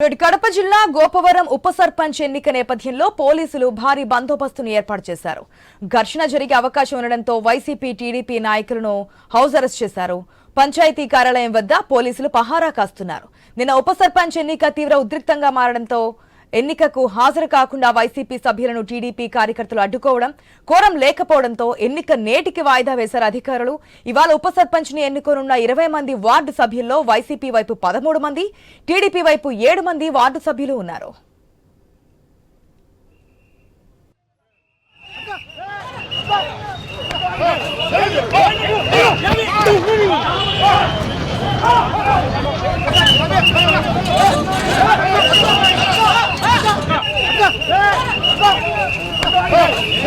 కడప జిల్లా గోపవరం ఉప సర్పంచ్ ఎన్నిక నేపథ్యంలో పోలీసులు భారీ బందోబస్తును ఏర్పాటు చేశారు. ఘర్షణ జరిగే అవకాశం ఉండడంతో వైసీపీ టీడీపీ నాయకులను హౌస్ అరెస్ట్ చేశారు. పంచాయతీ కార్యాలయం వద్ద పోలీసులు పహారా కాస్తున్నారు. నిన్న ఉప సర్పంచ్ ఎన్నిక తీవ్ర ఉద్రిక్తంగా మారడంతో ఎన్నికకు హాజరు కాకుండా వైసీపీ సభ్యులను టీడీపీ కార్యకర్తలు అడ్డుకోవడం కోరం లేకపోవడంతో ఎన్నిక నేటికి వాయిదా వేశారు అధికారులు. ఇవాళ ఉప సర్పంచ్ని ఎన్నుకోనున్న ఇరవై మంది వార్డు సభ్యుల్లో వైసీపీ వైపు పదమూడు మంది టీడీపీ వైపు ఏడు మంది వార్డు సభ్యులు ఉన్నారు. Come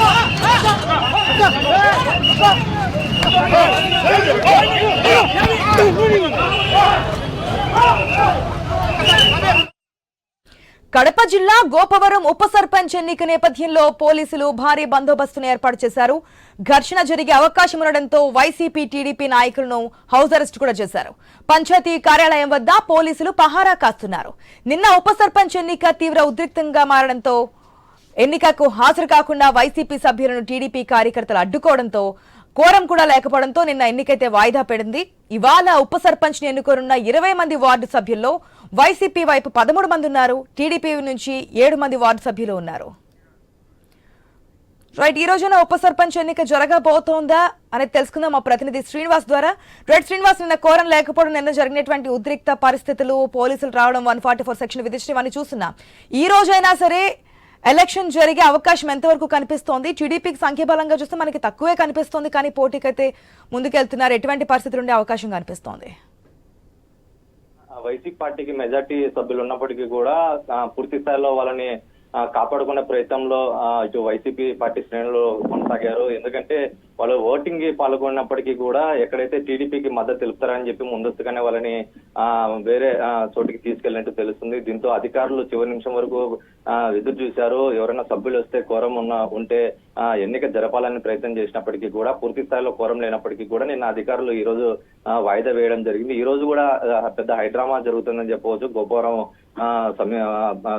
on! కడప జిల్లా గోపవరం ఉప సర్పంచ్ ఎన్నిక నేపథ్యంలో పోలీసులు భారీ బందోబస్తును ఏర్పాటు చేశారు. ఘర్షణ జరిగే అవకాశం ఉండడంతో వైసీపీ టీడీపీ నాయకులను హౌస్ అరెస్ట్ కూడా చేశారు. పంచాయతీ కార్యాలయం వద్ద పోలీసులు పహారా కాస్తున్నారు. నిన్న ఉప సర్పంచ్ ఎన్నిక తీవ్ర ఉద్రిక్తంగా మారడంతో ఎన్నికకు హాజరు కాకుండా వైసీపీ సభ్యులను టీడీపీ కార్యకర్తలు అడ్డుకోవడంతో కోరం కూడా లేకపోవడంతో నిన్న ఎన్నికైతే వాయిదా పడింది ఇవాళ ఉప సర్పంచ్ని ఎన్నుకోనున్న ఇరవై మంది వార్డు సభ్యుల్లో వైసీపీ వైపు పదమూడు మంది ఉన్నారు టీడీపీ నుంచి ఏడు మంది వార్డు సభ్యులు ఉన్నారు. రైట్ ఈ రోజున ఉప సర్పంచ్ ఎన్నిక జరగబోతోందా అనేది తెలుసుకుందాం మా ప్రతినిధి శ్రీనివాస్ ద్వారా. రైట్ శ్రీనివాస్ నిన్న కోరం లేకపోవడం నిన్న జరిగినటువంటి ఉద్రిక్త పరిస్థితులు పోలీసులు రావడం వన్ ఫార్టీ ఫోర్ సెక్షన్ విధించడం అని చూస్తున్నాం. ఈ రోజైనా సరే ఎలక్షన్ జరిగే అవకాశం ఎంతవరకు కనిపిస్తోంది? టీడీపీకి సంఖ్యాబలంగా చూస్తే మనకి తక్కువే కనిపిస్తోంది కానీ పోటీకైతే ముందుకెళ్తున్నారు. ఎటువంటి పరిస్థితులు ఉండే అవకాశం కనిపిస్తోంది? వైసీపీ పార్టీకి మెజార్టీ సభ్యులు ఉన్నప్పటికీ కూడా పూర్తి స్థాయిలో వాళ్ళని కాపాడుకునే ప్రయత్నంలో ఇటు వైసీపీ పార్టీ శ్రేణులు కొనసాగారు. ఎందుకంటే వాళ్ళు ఓటింగ్కి పాల్గొన్నప్పటికీ కూడా ఎక్కడైతే టీడీపీకి మద్దతు తెలుపుతారని చెప్పి ముందస్తుగానే వాళ్ళని వేరే చోటికి తీసుకెళ్ళినట్టు తెలుస్తుంది. దీంతో అధికారులు చివరి నిమిషం వరకు ఎదురు చూశారు. ఎవరైనా సభ్యులు వస్తే కోరం ఉన్న ఉంటే ఎన్నిక జరపాలని ప్రయత్నం చేసినప్పటికీ కూడా పూర్తి స్థాయిలో కోరం లేనప్పటికీ కూడా నిన్న అధికారులు ఈ రోజు వాయిదా వేయడం జరిగింది. ఈ రోజు కూడా పెద్ద హైడ్రామా జరుగుతుందని చెప్పవచ్చు. గోపవరం సమయ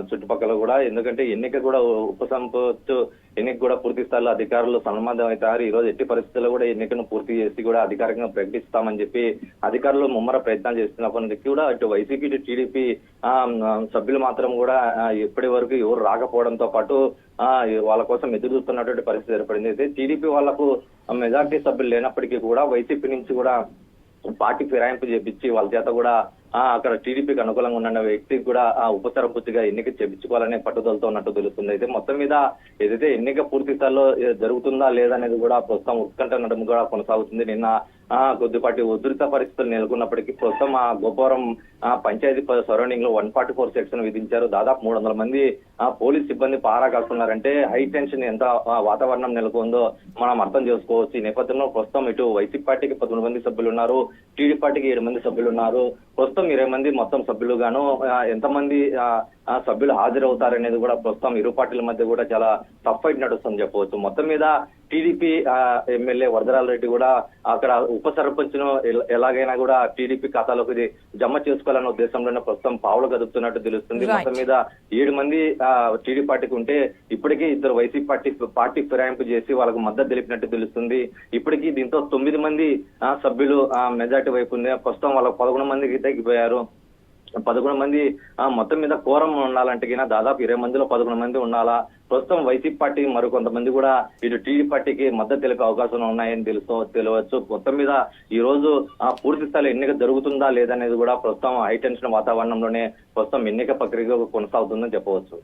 చుట్టుపక్కల కూడా. ఎందుకంటే ఎన్నిక కూడా ఉపసంపత్తు ఎన్నిక కూడా పూర్తి స్థాయిలో అధికారులు సన్మానం అవుతారు ఈ రోజు ఎట్టి పరిస్థితుల్లో కూడా ఎన్నికను పూర్తి చేసి కూడా అధికారికంగా ప్రకటిస్తామని చెప్పి అధికారులు ముమ్మర ప్రయత్నాలు చేస్తున్నప్పటికీ కూడా ఇటు వైసీపీ ఇటు టీడీపీ ఆ, సభ్యులు మాత్రం కూడా ఇప్పటి వరకు ఎవరు రాకపోవడంతో పాటు ఆ వాళ్ళ కోసం ఎదురు చూస్తున్నటువంటి పరిస్థితి ఏర్పడింది. అయితే టీడీపీ వాళ్ళకు మెజార్టీ సభ్యులు లేనప్పటికీ కూడా వైసీపీ నుంచి కూడా పార్టీ ఫిరాయింపు చేపించి వాళ్ళ చేత కూడా అక్కడ టీడీపీకి అనుకూలంగా ఉన్న వ్యక్తికి కూడా ఆ ఉపసరపూర్తిగా ఎన్నిక చేపించుకోవాలనే పట్టుదలతో ఉన్నట్టు తెలుస్తుంది. అయితే మొత్తం మీద ఏదైతే ఎన్నిక పూర్తి స్థాయిలో జరుగుతుందా లేదా అనేది కూడా ప్రస్తుతం ఉత్కంఠ నడుము కూడా కొనసాగుతుంది. నిన్న కొద్దిపాటి ఉధృత పరిస్థితులు నెలకొన్నప్పటికీ ప్రస్తుతం ఆ గోపవరం పంచాయతీ సరౌండింగ్లో వన్ ఫార్టీ ఫోర్ సెక్షన్ విధించారు. దాదాపు మూడు వందల మంది ఆ పోలీస్ సిబ్బంది పారా కాస్తున్నారంటే హై టెన్షన్ ఎంత వాతావరణం నెలకొందో మనం అర్థం చేసుకోవచ్చు. ఈ నేపథ్యంలో ప్రస్తుతం ఇటు వైసీపీ పార్టీకి పదమూడు మంది సభ్యులు ఉన్నారు. టీడీ పార్టీకి ఏడు మంది సభ్యులు ఉన్నారు. ప్రస్తుతం ఇరవై మంది మొత్తం సభ్యులు గాను ఎంతమంది ఆ, సభ్యులు హాజరవుతారనేది కూడా ప్రస్తుతం ఇరు పార్టీల మధ్య కూడా చాలా టఫ్ ఫైట్ నడుస్తుందని చెప్పవచ్చు. మొత్తం మీద టీడీపీ ఎమ్మెల్యే వరదరాల రెడ్డి కూడా అక్కడ ఉప సర్పంచ్ను ఎలాగైనా కూడా టీడీపీ ఖాతాలోకి ఇది జమ చేసుకోవాలన్న ఉద్దేశంలోనే ప్రస్తుతం పావులు కదుపుతున్నట్టు తెలుస్తుంది. మొత్తం మీద ఏడు మంది టీడీ పార్టీకి ఉంటే ఇప్పటికీ ఇద్దరు వైసీపీ పార్టీ పార్టీ ఫిరాయింపు చేసి వాళ్ళకు మద్దతు తెలిపినట్టు తెలుస్తుంది. ఇప్పటికీ దీంతో తొమ్మిది మంది సభ్యులు మెజార్టీ వైపు ఉంది. ప్రస్తుతం వాళ్ళకు పదకొండు మందికి తగ్గిపోయారు పదకొండు మంది ఆ, మొత్తం మీద కోరం ఉండాలంటే కింద దాదాపు ఇరవై మందిలో పదకొండు మంది ఉండాలా? ప్రస్తుతం వైసీపీ పార్టీ మరికొంతమంది కూడా ఇటు టీడీ పార్టీకి మద్దతు తెలిపే అవకాశం ఉన్నాయని తెలుసు తెలియవచ్చు. మొత్తం మీద ఈ రోజు ఆ పూర్తి స్థాయిలో ఎన్నిక జరుగుతుందా లేదనేది కూడా ప్రస్తుతం హై టెన్షన్ వాతావరణంలోనే ప్రస్తుతం ఎన్నిక ప్రక్రియ కొనసాగుతుందని చెప్పవచ్చు.